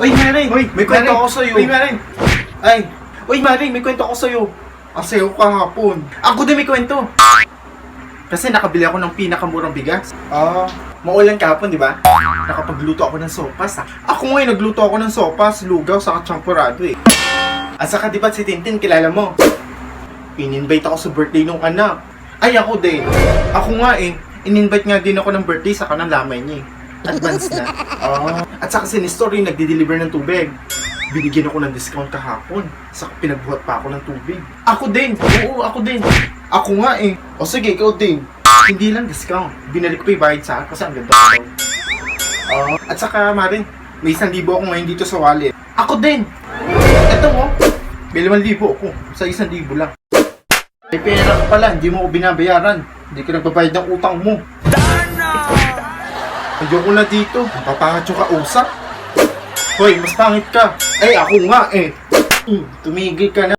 Uy, Mary! Uy, may kwento Mary! ako sa'yo. Uy, Mary! Ay! Uy, Mary! May kwento ako sa'yo. Kasi ako kahapon. Ako din may kwento. Kasi nakabili ako ng pinakamurang bigas. Ah, Maulan kahapon, di ba? Nakapagluto ako ng sopas. ah. Ako ngayon, nagluto ako ng sopas, lugaw, saka champurado eh. At saka, di ba si Tintin, kilala mo? In-invite ako sa birthday nung anak. Ay, ako din. Ako nga eh. In-invite nga din ako ng birthday, saka nang lamay niya eh. Advance na. ah, At saka si Nestor yung nagdi-deliver ng tubig. Binigyan ako ng discount kahapon. Saka pinagbuhat pa ako ng tubig. Ako din! Oo, ako din! Ako nga eh. o sige, ikaw din. Hindi lang discount. Binalik ko yung bayad sa akin kasi ang ganda ko. Ah, At saka, Marin, may isang libo ako ngayon dito sa wallet. Ako din! Eto mo, may limang libo ako. Sa isang libo lang. May pera ka pala, hindi mo ako binabayaran. Hindi ka nagbabayad ng utang mo. Ayoko na dito. Papangat yung kausap. Hoy, mas pangit ka. Ay, ako nga eh. Mm, Tumigil ka na.